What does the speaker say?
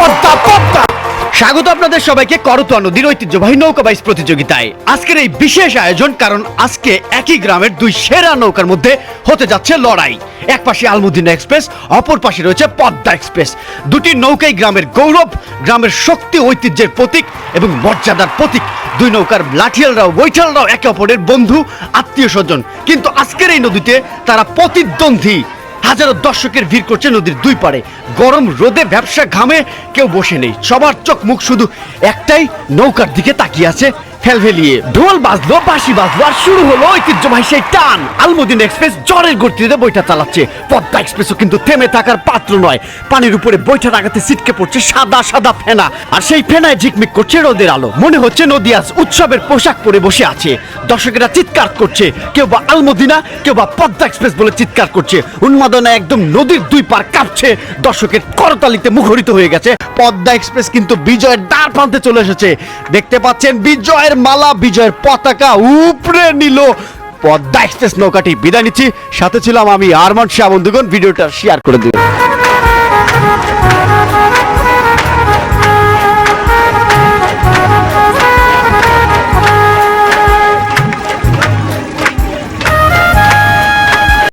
পদ্মা পদ্মা। স্বাগত আপনাদের সবাইকে করতোয়া নদীর ঐতিহ্যবাহী নৌকা বাইচ প্রতিযোগিতায়। আজকের এই বিশেষ আয়োজন, কারণ আজকে একই গ্রামের দুই সেরা নৌকার মধ্যে হতে যাচ্ছে লড়াই। এক পাশে আলমুদ্দিনা এক্সপ্রেস, অপর পাশে রয়েছে পদ্মা এক্সপ্রেস। দুটি নৌকাই গ্রামের গৌরব, গ্রামের শক্তি, ঐতিহ্যের প্রতীক এবং মর্যাদার প্রতীক। দুই নৌকার লাঠিয়ালরাও, বৈঠালরাও একে অপরের বন্ধু, আত্মীয় স্বজন। কিন্তু আজকের এই নদীতে তারা প্রতিদ্বন্দ্বী। হাজারো দর্শকের ভিড় করছে নদীর দুই পাড়ে। গরম রোদে ব্যবসা ঘামে, কেউ বসে নেই। সবার চোখ মুখ শুধু একটাই, নৌকার দিকে তাকিয়ে আছে। ফেলফেলিয়ে ঢোল বাজলো, বাঁশি বাজলো, আর শুরু হলো ঐতিহ্যবাহী সেই টান। আলমদিন এক্সপ্রেস জ্বরের গতিতে বইটা চালাচ্ছে। পদ্মা এক্সপ্রেসও কিন্তু থেমে থাকার পাত্র নয়। পানির উপরে বইটার আগাতে ছিটকে পড়ছে সাদা সাদা ফেনা। আর সেই ফেনায় ঝিকমিক করছে রোদের আলো। মনে হচ্ছে নদী আজ উৎসবের পোশাক পরে বসে আছে। দর্শকেরা চিৎকার করছে। কেউ বা আলমদিনা, কেউ বা পদ্মা এক্সপ্রেস বলে চিৎকার করছে। উন্মাদনা একদম নদীর দুই পার কাঁপছে। দর্শকের করতালিতে মুখরিত হয়ে গেছে। পদ্মা এক্সপ্রেস কিন্তু বিজয়ের দ্বার প্রান্তে চলে এসেছে। দেখতে পাচ্ছেন, বিজয়ের মালা, বিজয়ের পতাকা উপরে নিল পদ্মা এক্সপ্রেস নৌকাটি। বিদায় নিচ্ছি, সাথে ছিলাম আমি আরমান শাহ। বন্ধুগণ, ভিডিওটা শেয়ার করে দিন